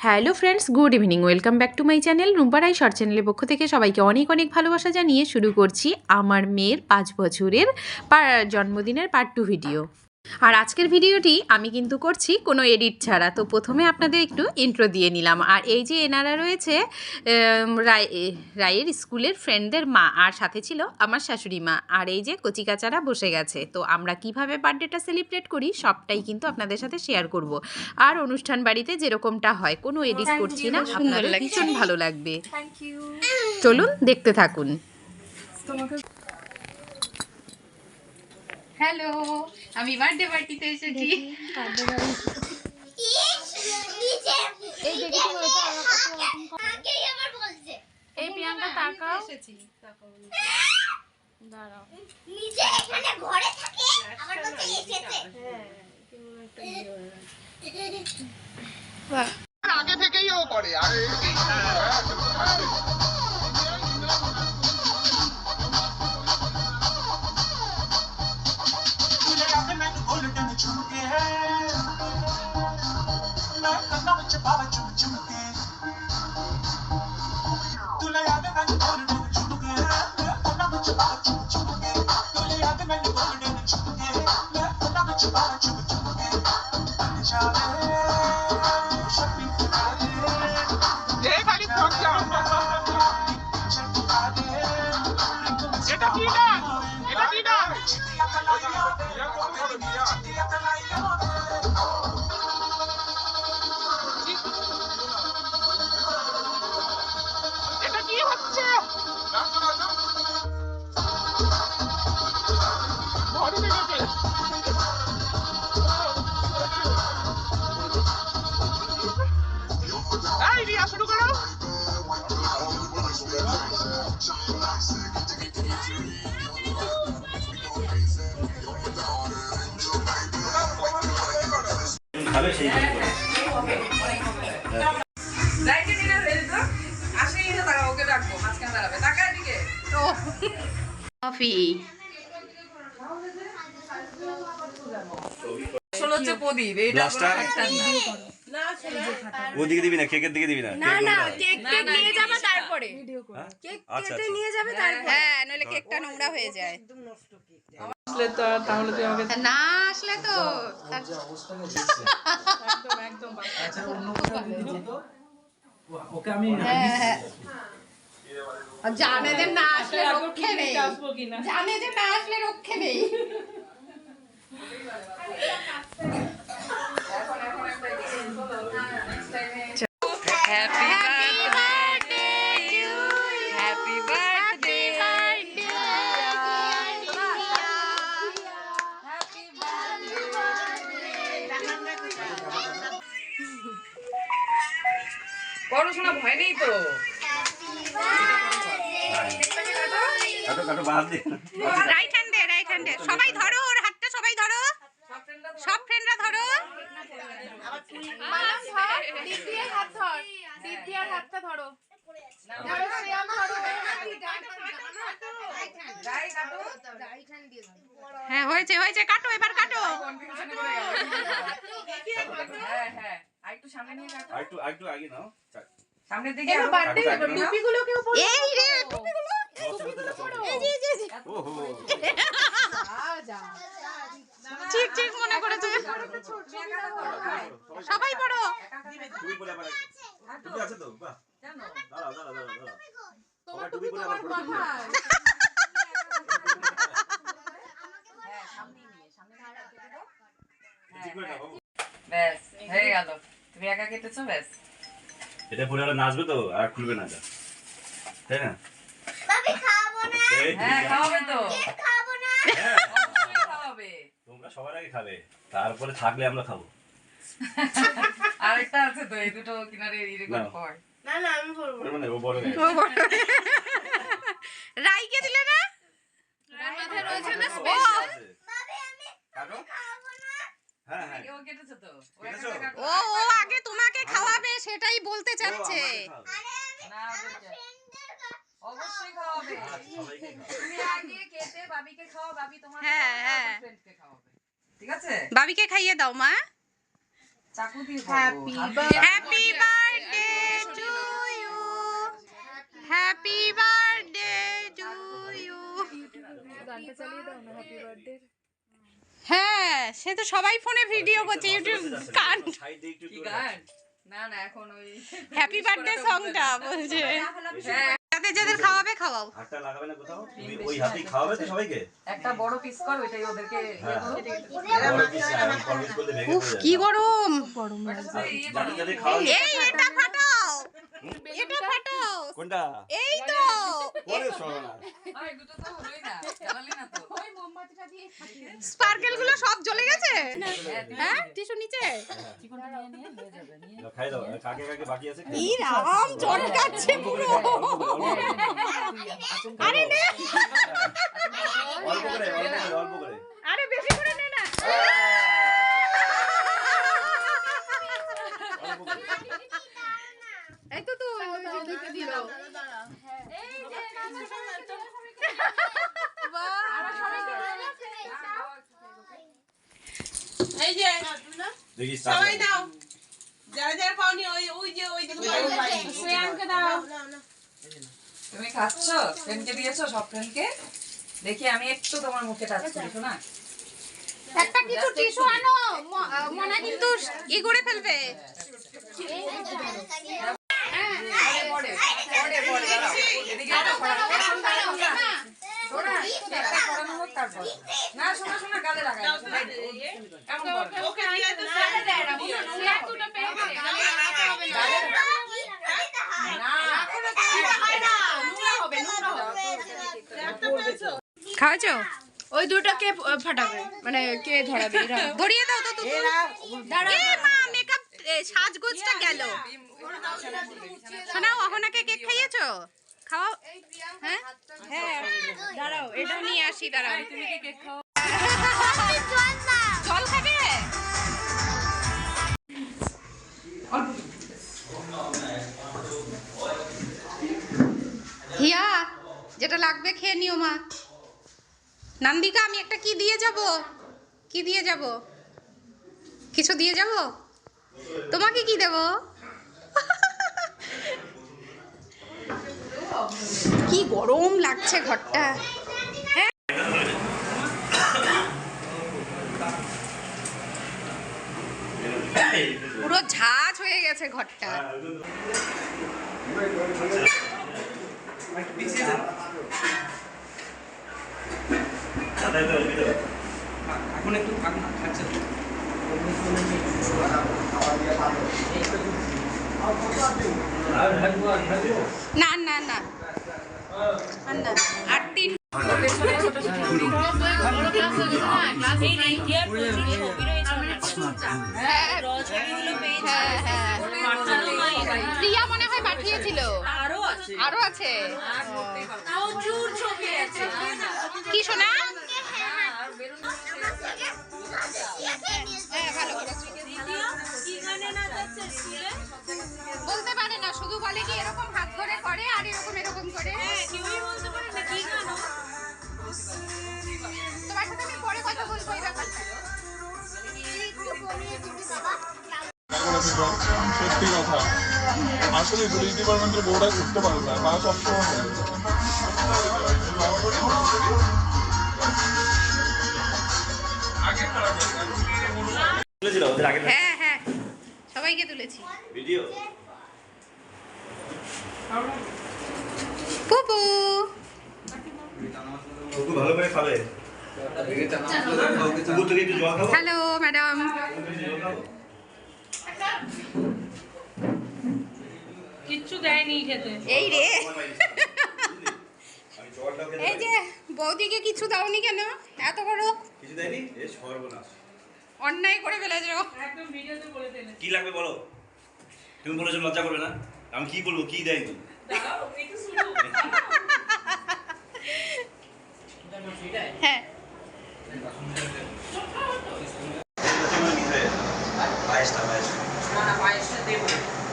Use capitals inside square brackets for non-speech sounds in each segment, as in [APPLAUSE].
Hello friends, good evening, welcome back to my channel Rumparai short চ্যানেলের পক্ষ থেকে সবাইকে অনেক অনেক ভালোবাসা জানিয়ে শুরু করছি আমার মেয়ের পাঁচ বছরের জন্মদিনের পার্ট টু ভিডিও আর আজকের ভিডিওটি আমি কিন্তু করছি কোনো এডিট ছাড়া। তো প্রথমে আপনাদের একটু ইন্ট্রো দিয়ে নিলাম। আর এই যে এনারা রয়েছে রায় রায়ের স্কুলের ফ্রেন্ডদের মা আর সাথে ছিল আমার শাশুড়ি মা। আর এই যে কচিকাচারা বসে গেছে। তো আমরা কীভাবে বার্থডেটা সেলিব্রেট করি সবটাই কিন্তু আপনাদের সাথে শেয়ার করব। আর অনুষ্ঠান বাড়িতে যেরকমটা হয় কোনো এডিট করছি না। আপনাদের ভীষণ ভালো লাগবে। চলুন দেখতে থাকুন। হ্যালো আমি বার্থডে পার্টিতে এসেছি। এই প্রিয়াঙ্কা তাকাও। নিচে এখানে ঘরে থাকে আমার কাছে এসেছে আগে থেকেই ও করে। আর না। ওদিকে দিবি না কেকের দিকে দিবি না না না কেক না, না, নিয়ে যাবা তারপরে। আচ্ছা আচ্ছা। নিয়ে যাবে তারপরে। হ্যাঁ নইলে কেকটা নোংরা হয়ে যায়। আসলে তো তাহলে তুই আমাকে না আসলে তো [LAUGHS] একদম একদম ওকে আমি হ্যাঁ, হ্যাঁ। জানে যে না আসলে রক্ষে নেই। আসব জানে যে না আসলে রক্ষে নেই। বার্থডে পড়াশোনা ভয় নেই তো? রাইট হ্যান্ডে রাইট হ্যান্ডে সবাই ধরো ওর হাতটা সবাই ধরো। সব ফ্রেন্ডরা ধরো। হ্যাঁ হয়েছে হয়েছে কাটো এবার কাটো। হ্যাঁ হ্যাঁ। সামনে নিয়ে কাটো। আরেকটু আরেকটু আগে নাও। সামনের দিকে। এই রে টুপিগুলো নষ্ট করতে যাচ্ছ। এই যে, এই যে, এই যে। ওহো ঠিক ঠিক মনে পড়ো তুমি সবাই করে হয়ে গেল। তুমি একা কেটেছো ব্যাস। এটা পরে নাচবে তো, আর খুলবে না তাই না? হ্যাঁ খাওয়াবে তো। খাব না। হ্যাঁ, খাওয়াবে। তোমরা সবার আগে খাবে তারপরে থাকলে আমরা খাব। আরেকটা আছে তো এই দুটো কিনারে রেকর্ড কর। না না আমি বলব মানে ও বড় হয়ে। রাইকে দিলে না? রয়েছে না ও, কাটো। হ্যাঁ হ্যাঁ। আগে তোমাকে খাওয়াবে সেটাই বলতে চাচ্ছে। না। অবশ্যই খাওয়াবে আচ্ছা, সবাইকে খাওয়াবে। তুমি আগে কেটে বাবিকে খাওয়া বাবি তোমার হ্যাঁ, হ্যাঁ। খাওয়াবে। ঠিক আছে? বাবিকে খাইয়ে দাও মা। চাকু দিয়ে happy birthday to you happy birthday to you হ্যাঁ সে তো সবাই ফোনে ভিডিও করছে ইউটিউব গান। সাইড দিয়ে একটু কি গান? না না এখন ওই হ্যাপি বার্থডে সংটা বলছে। হ্যাঁ, যাদের খাওয়াবে খাওয়াও। হাতটা লাগাবে না কোথাও? তুমি ওই হাতেই খাওয়াবে তো সবাইকে? একটা বড় পিস কর ওইটাই ওদেরকে হ্যাঁ। ভেঙে উফ কি গরম! গরম। এই এটা ফাটাও। [LAUGHS] এটা ফাটাও কোনটা? এই তো। পরে সরানা আরে দুটো তো হলোই না। জ্বালালি না তো। স্পার্কেলগুলো সব জ্বলে গেছে? হ্যাঁ, হ্যাঁ। টিস্যু নিচে চিকনটা নিয়ে নিয়ে নিয়ে যাবে নিয়ে খাই দাও। কাকে কাকে বাকি আছে? কি রাম চটকাচ্ছে পুরো। আরে নে অল্প করে অল্প করে অল্প করে আরে বেশি করে নে না অল্প করে এই তো তো দিতে দিল এই যে দেখি সবাই start দাও যারা যারা পাওনি ওই ওই যে ওই যে শ্রেয়াঙ্কে দাও তুমি খাচ্ছ? ফ্রেন্ডকে দিয়েছ? সব ফ্রেন্ডকে দেখি আমি একটু তোমার মুখে টাচ করি শোনা? একটা কিছু টিস্যু আনো। মনা কিন্তু ই করে ফেলবে? না এদিকে একটা পড়ানো এখন দাঁড়াও না শোনা একটা পড়ানো হোক তারপর না শোনা শোনা গালে লাগাই এমন করো ওকে দিয়ে তো স্যার দেয় না গালে না নোংরা হবে নোংরা হবে একটা পেয়েছ খাওয়াছো ওই দুটো কে ফাটাবে? মানে কে ধরাবে? এরা। [LAUGHS] ধরিয়ে দাও তো তো এ মা মেকআপ সাজগোজটা গেল। শোনাও অহনাকে কেক খাইয়েছো? খাওয়াও। হ্যাঁ? হ্যাঁ দাঁড়াও এটা নিয়ে আসি দাঁড়াও তুমি কি কেক খাও? জল খাবে? হিয়া যেটা লাগবে খেয়ে নিও মা। নান্দিকা আমি একটা কি দিয়ে যাব? কি দিয়ে যাব? কিছু দিয়ে যাব? তোমাকে কি দেব? [LAUGHS] কি গরম লাগছে ঘরটা। হ্যাঁ? পুরো ঝাঁঝ হয়ে গেছে ঘরটা দাদা তো ভিতরে এখন একটু থাক না খাচ্ছে না না না। আর তিন হ্যাঁ, হ্যাঁ, হ্যাঁ। প্রিয়া মনে হয় পাঠিয়েছিল। আরও আছে। আরও আছে। প্রচুর ছবি আছে কি শোনা বলতে পারে না, শুধু বলে কি এরকম হাত ধরে করে আর এরকম এরকম করে? তোমার সাথে আমি পরে কথা বলব এই ব্যাপারটা। সত্যি কথা। আসলে পুলিশ ডিপার্টমেন্টের বউরা করতে পারে না সবসময় হয়। হ্যাঁ। সবাইকে তুলেছি। ভিডিও? পুপু। ভালো করে খাবে। Hello madam. কিচ্ছু দেয়নি খেতে। এই রে। এই যে বৌদিকে কিছু দাওনি কেন? এত বড়? কিছু দেয়নি? এ সর্বনাশ। অন্যায় করে ফেলেছো একদম ভিডিওতে বলে দিলে কি লাগবে বলো? তুমি বলেছ লজ্জা করবে না। আমি কি বলব? কি দেয়নি? দাও একটু শুনো হ্যাঁ।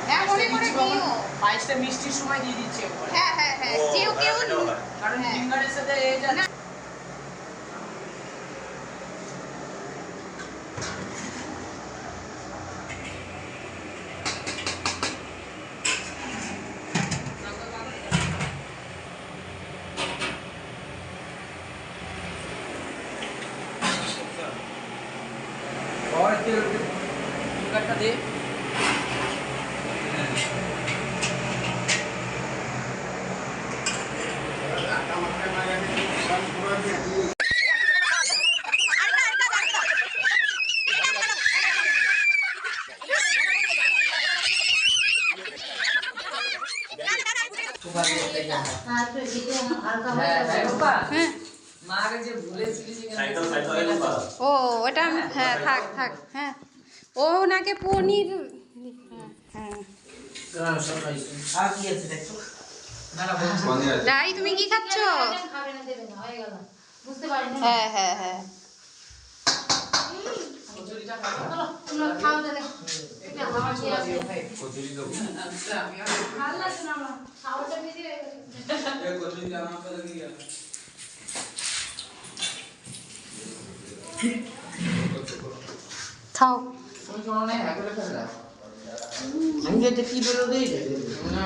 হ্যাঁ মিষ্টির সময় দিয়ে দিচ্ছে হ্যাঁ হ্যাঁ হ্যাঁ। কেউ কেউ সেটাও। কারণ হ্যাঁ। ফিঙ্গারের সাথে এ যাচ্ছে মোবাইলটা দে হ্যাঁ হ্যাঁ রূপা মাকে যে ভুলেছিলি যে সাইকেল সাইকেল পা ও ওটা হ্যাঁ থাক থাক হ্যাঁ। ও ওনাকে পনির হ্যাঁ। আর কি আছে দেখো না না বলছি রাই তুমি কি খাচ্ছ? হ্যাঁ হ্যাঁ হ্যাঁ। খাও তুমি শোনো না হ্যাঁ করে ফেললা আমি যেতে কি বলে দিই না না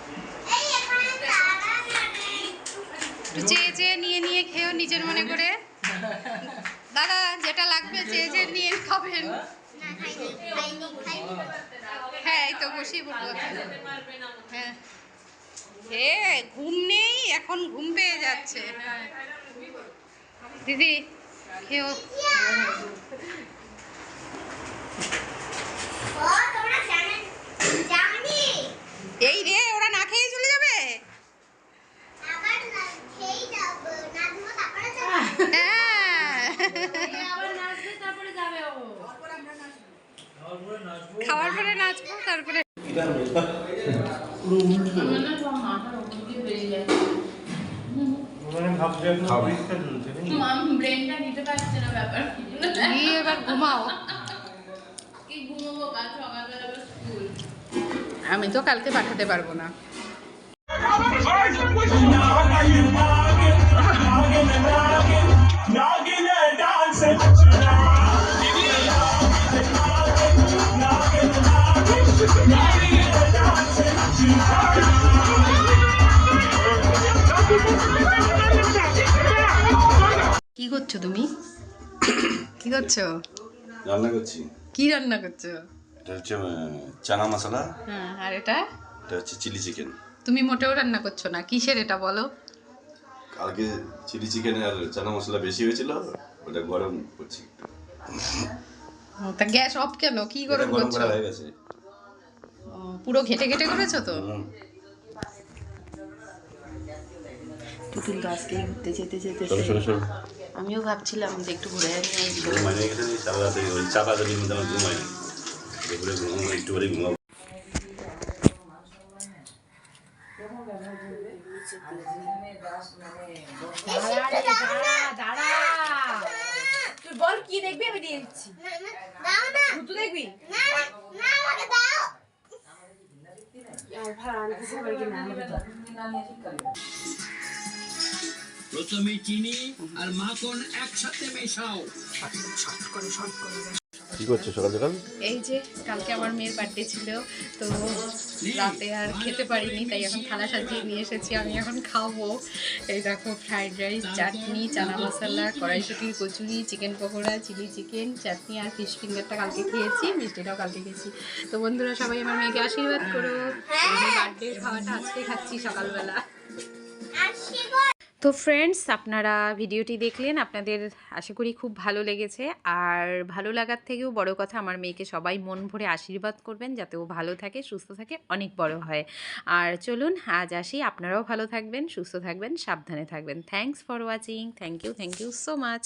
নিজের মনে করে। দাদা, যেটা লাগবে যে যে নিয়ে খাবেন। না হ্যাঁ এই তো বসেই বলব হ্যাঁ। এ ঘুম নেই, এখন ঘুম পেয়ে যাচ্ছে। দিদি খেও এই রে, ওরা না খেয়ে চলে যাবে? আবার খেয়ে যাব। হ্যাঁ খাওয়ার পরে নাচবো তারপরে আমি তো কালকে পাঠাতে পারব না। কি করছ তুমি? কি করছ? রান্না করছি। কি রান্না করছ? এটা হচ্ছে চানা মশলা। হ্যাঁ আর এটা? এটা হচ্ছে চিলি চিকেন তুমি মোটেও রান্না করছ না। কিসের এটা বলো? কালকে চিলি চিকেন আর চানা মশলা বেশি হয়েছিল ওটা গরম করছি। তা গ্যাস অফ কেন? কি গরম করছ? হয়ে গেছে। পুরো ঘেটে ঘেটে করেছ তো? আজকে ঘুরতে যেতে যেতে আমিও ভাবছিলাম যে একটু ঘুরে আনি ঘুমাই গেছে সারা রাতে ওই চাপা চাপির মধ্যে আমার ঘুমাই দুপুরে ঘুমাবো একটু করে ঘুমাবো তুই বল কি দেখবি আমি দিয়ে দিচ্ছি। দাও না। তুই দেখবি? না না আমাকে দাও। প্রথমে চিনি আর মাখন একসাথে মেশাও। কি করছ সকাল সকাল? এই যে কালকে আমার মেয়ের বার্থডে ছিল তো রাতে আর খেতে পারিনি তাই এখন থালা সাজিয়ে নিয়ে এসেছি আমি এখন খাব। এই দেখো ফ্রাইড রাইস চাটনি চানা মশলা কড়াইশুটির kachori chicken pakora chilli chicken chutney আর ফিশ ফিঙ্গারটা কালকে খেয়েছি মিষ্টিটাও কালকে খেয়েছি। তো বন্ধুরা সবাই আমার মেয়েকে আশীর্বাদ করো। বার্থডে খাওয়াটা আজকে খাচ্ছি সকালবেলা। আশীর্বাদ তো ফ্রেন্ডস আপনারা ভিডিওটি দেখলেন, আপনাদের আশা করি খুব ভালো লেগেছে। আর ভালো লাগার থেকেও বড় কথা, আমার মেয়েকে সবাই মন ভরে আশীর্বাদ করবেন, যাতে ও ভালো থাকে, সুস্থ থাকে, অনেক বড় হয়। আর চলুন, আজ আসি, আপনারাও ভালো থাকবেন, সুস্থ থাকবেন, সাবধানে থাকবেন। Thanks for watching thank you thank you so much